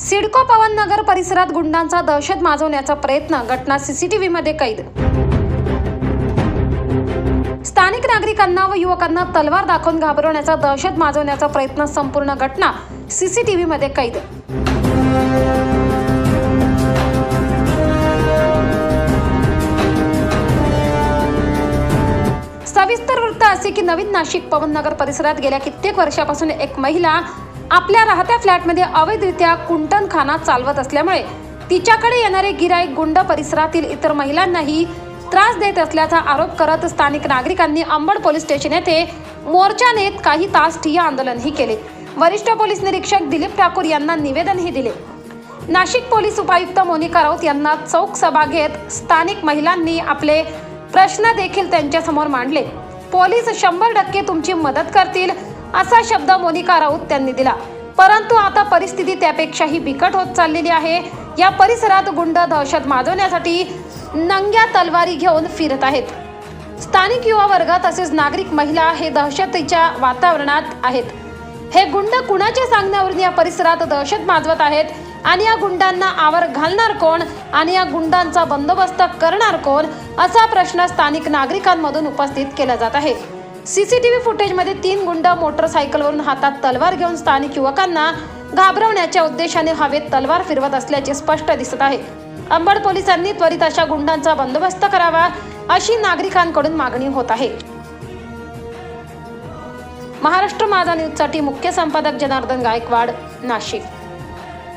सिडको पवन नगर परिसरात गुंडांचा दहशत माजवण्याचा प्रयत्न घटना सीसीटीव्ही मध्ये कैद. स्थानिक नागरिकांना व युवकांना तलवार दाखवून घाबरवण्याचा दहशत माजवण्याचा प्रयत्न संपूर्ण घटना सीसीटीव्ही मध्ये कैद. सविस्तर वृत्त असे की नवीन नाशिक पवन नगर परिसरात गेल्या कित्येक वर्षापासून एक महिला आपल्या राहत्या फ्लॅटमध्ये अवैधरित्या कुंटणखाना चालवत असल्यामुळे तिच्याकडे येणारे गिराईक गुंड परिसरातील इतर महिलांनाही त्रास देत असल्याचा आरोप करत स्थानिक नागरिकांनी अंबड पोलीस स्टेशन येथे मोर्चा नेत काही तास ठिय्या आंदोलनही केले. वरिष्ठ पोलीस निरीक्षक दिलीप ठाकूर यांना निवेदनही दिले. नाशिक पोलीस उपायुक्त मोनिका राऊत यांना चौक सभा घेत स्थानिक महिलांनी आपले प्रश्न देखील त्यांच्यासमोर मांडले. पोलीस शंभर टक्के तुमची मदत करतील असा शब्द मोनिका राऊत त्यांनी दिला. परंतु आता परिस्थिती त्यापेक्षाही बिकट होत चाललेली आहे. या परिसरात गुंड दहशत माजवण्यासाठी नंग्या तलवारी घेऊन फिरत आहेत. स्थानिक युवा वर्ग तसेच नागरिक महिला हे दहशतीच्या वातावरणात आहेत. हे गुंड कुणाच्या सांगण्यावरून या परिसरात दहशत माजवत आहेत? आणि या गुंडांना आवर घालणार कोण? आणि या गुंडांचा बंदोबस्त करणार कोण? असा प्रश्न स्थानिक नागरिकांमधून उपस्थित केला जात आहे. सीसीटीव्ही फुटेजमध्ये तीन गुंड मोटरसायकलवरून हातात तलवार घेऊन स्थानिक युवकांना घाबरवण्याच्या उद्देशाने हवेत तलवार फिरवत असल्याचे स्पष्ट दिसत आहे. अंबड पोलिसांनी त्वरित अशा गुंडांचा बंदोबस्त करावा अशी नागरिकांकडून मागणी होत आहे. महाराष्ट्र माझा न्यूजसाठी मुख्य संपादक जनार्दन गायकवाड नाशिक.